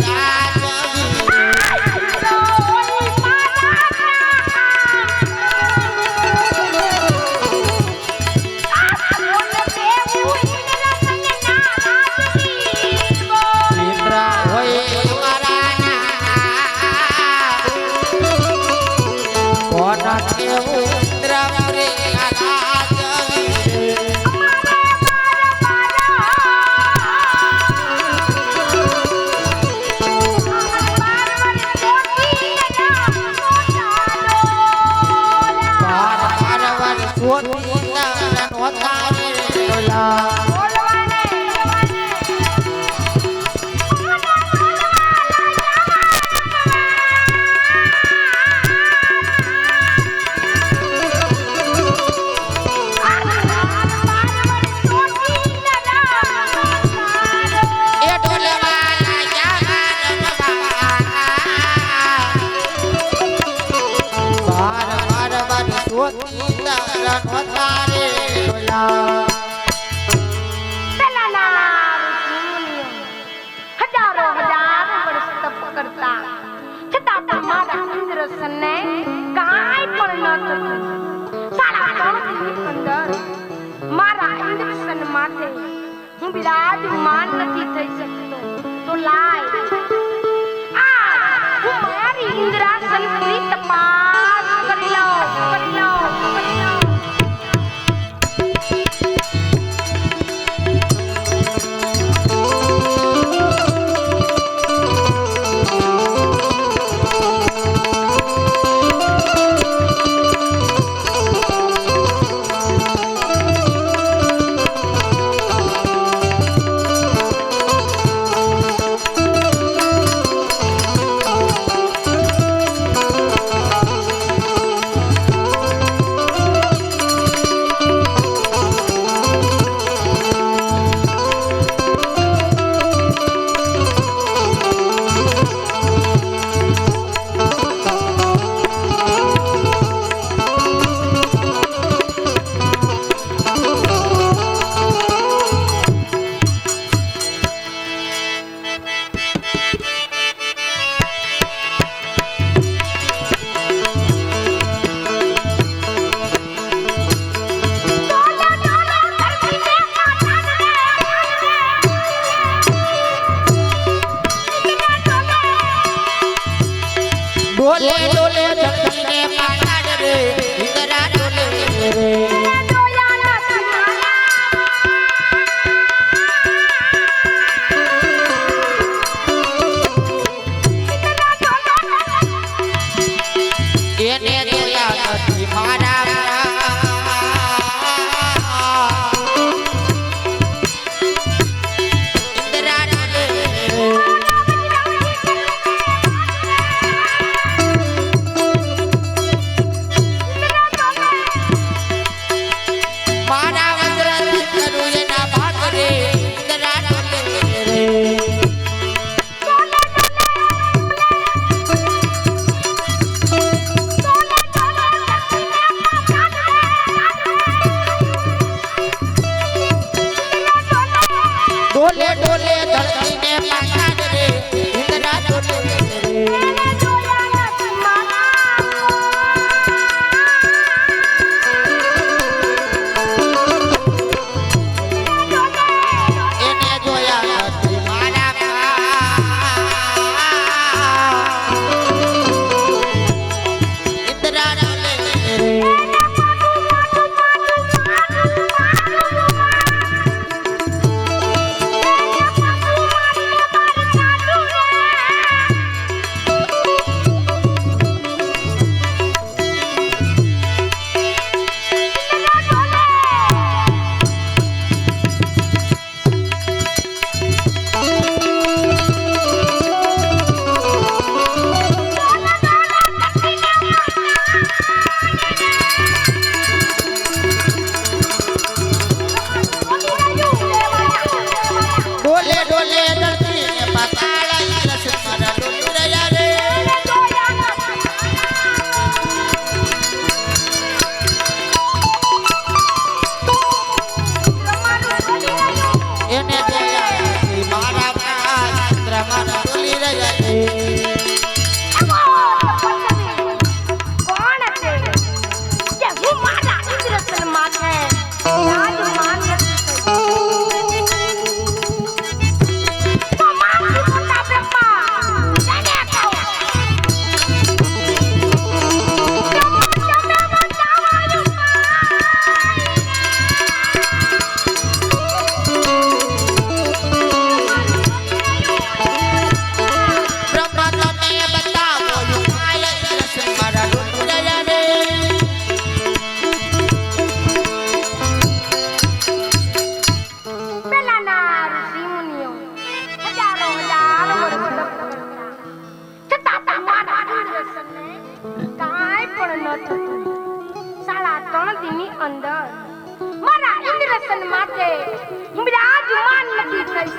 Yeah. નથી થઈ શકતો. તો લાય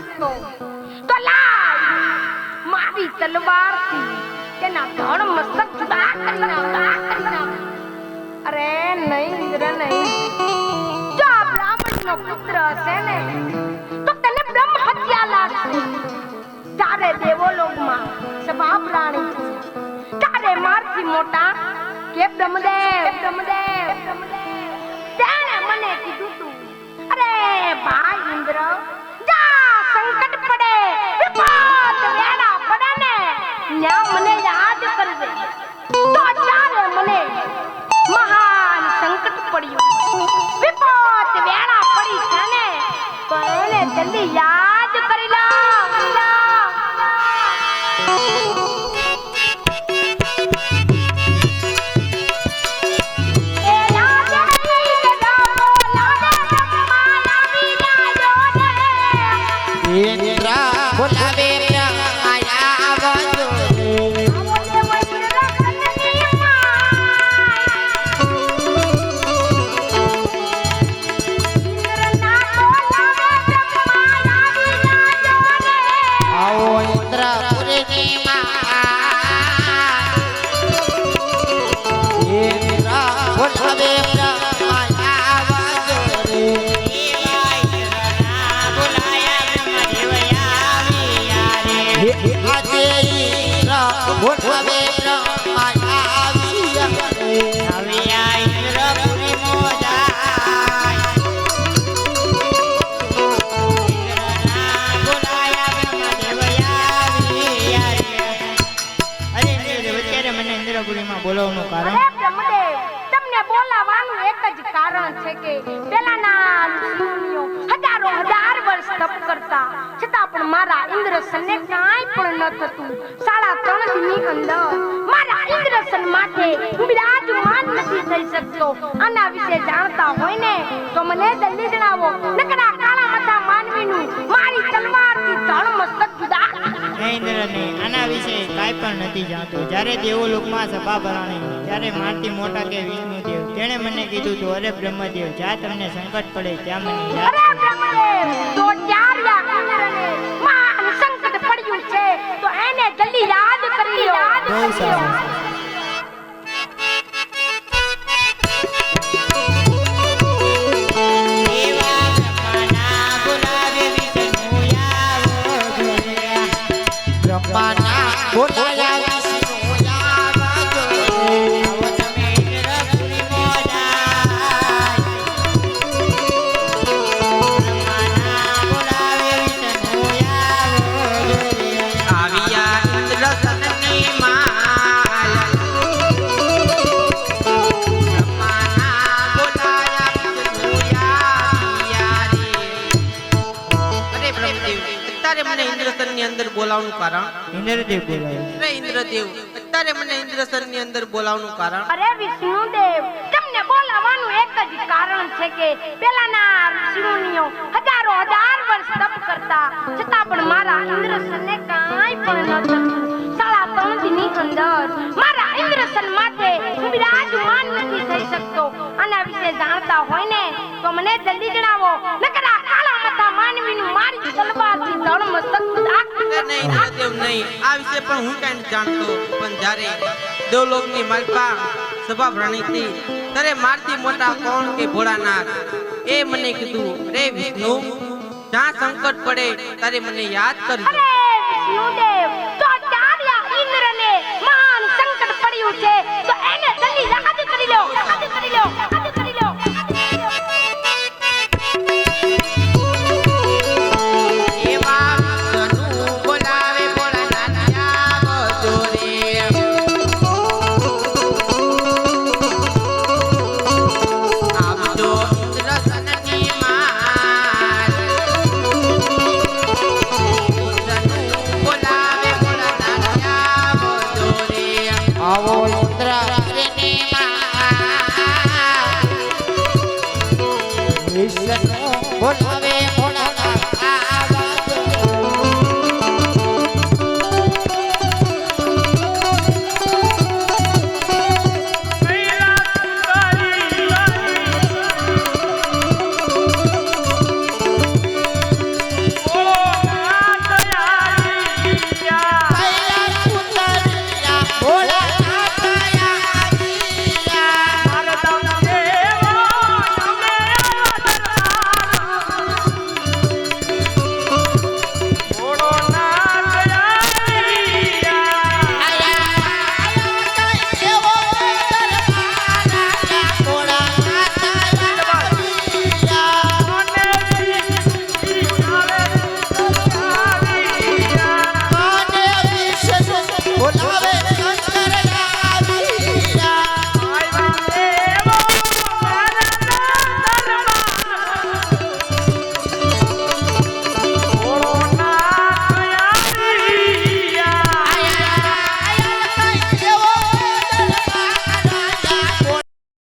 શકતો તો લાય મારી તલવારથી તેના ધણ મસ્તક જુદા કરી નાખ. અરે નહીં ઇન્દ્ર નહીં. જો આ બ્રાહ્મણનો પુત્ર હશે ને તો તને બ્રહ્મ હત્યા લાગશે. તારે દેવોલોકમાં સભા પ્રાણી તારે મારથી મોટા કે બ્રહ્મદેવ? બ્રહ્મદેવ? તેણે મને કીધું તું અરે ભાઈ ઇન્દ્ર બોલાવવાનું કારણ અરે બ્રહ્મદેવ તમને બોલાવવાનું એક જ કારણ છે કે પેલાના ઋષિમુનિઓ હજારો હજાર વર્ષ તપ કરતા. છતાં પણ મારા ઇન્દ્રસનને કાંઈ પણ ન થતું. સાડા ત્રણની અંદર મારા ઇન્દ્રસન માટે બિરાજમાન નથી થઈ શકતો. આના વિશે જાણતા હોય ને તો મને જલ્દી જણાવો. નકરા કાળા માથા માનવીનું મારી તલવારથી ધણ મસ્તક જુદા નહીં આના વિશે કાંઈ પણ નથી જાણતો. જ્યારે દેવોલોકમાં સભા ભરાણી ત્યારે મારથી મોટા કે વિષ્ણુદેવ તેણે મને કીધું તું અરે બ્રહ્મદેવ જ્યાં તમને સંકટ પડે ત્યાં મને યાદ અરે બ્રહ્મદેવ તો ચાર્યા સંકટ પડ્યું છે તો એને જલ્દી યાદ કરી લો. યાદ બહુ સારું. ઇન્દ્રસનની અંદર બોલાવવાનું કારણ? ઇન્દ્રદેવ બોલાવ્યો અરે ઇન્દ્રદેવ. અત્યારે મને ઇન્દ્રસનની અંદર બોલાવવાનું કારણ? અરે વિષ્ણુદેવ તમને બોલાવવાનું એક જ કારણ છે કે પેલાના ઋષિમુનિઓ હજારો હજાર વર્ષ તપ કરતા છતાં પણ મારા ઇન્દ્રસનને કાંઈ પણ ન થયું સાડા ત્રણ દિનની અંદર મારા ઇન્દ્રસર માટે હું બિરાજમાન નથી થઈ શકતો. આના વિશે જાણતા હોય ને તો મને જલ્દી જણાવો. નકરા માનવીનું મારી તલવારથી ધણ મસ્તક નહીં ઇન્દ્રદેવ નહીં આ વિશે પણ હું કાંઈ જાણતો પણ જ્યારે દેવલોકની માલપા સભા ભરાણી હતી ત્યારે મારથી મોટા કોણ કે ભોળાનાથ? એ મને કીધું રે વિષ્ણુ જ્યાં સંકટ પડે ત્યારે મને યાદ કરજો. વિષ્ણુદેવ તો ચાર્યા ઇન્દ્રને મહાન સંકટ પડ્યું છે. તો એને જલ્દી રાહત કરી લો રાહત કરી લો વિશ્વ બોલા